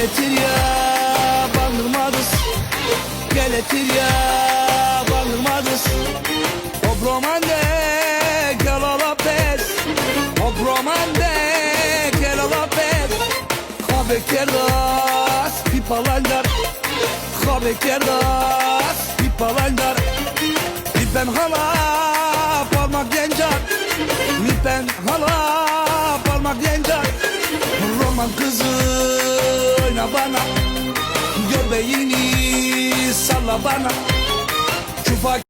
Geletir ya bandırmadız Geletir ya bandırmadız Obromande gel ola pes Obromande gel ala ola pes Kabekerdas pipalandar Kabekerdas pipalandar Lipen hala parmak gencar. Lipen hala parmak gencar. Roman kızı bana. Göbeğini salla bana. Çufa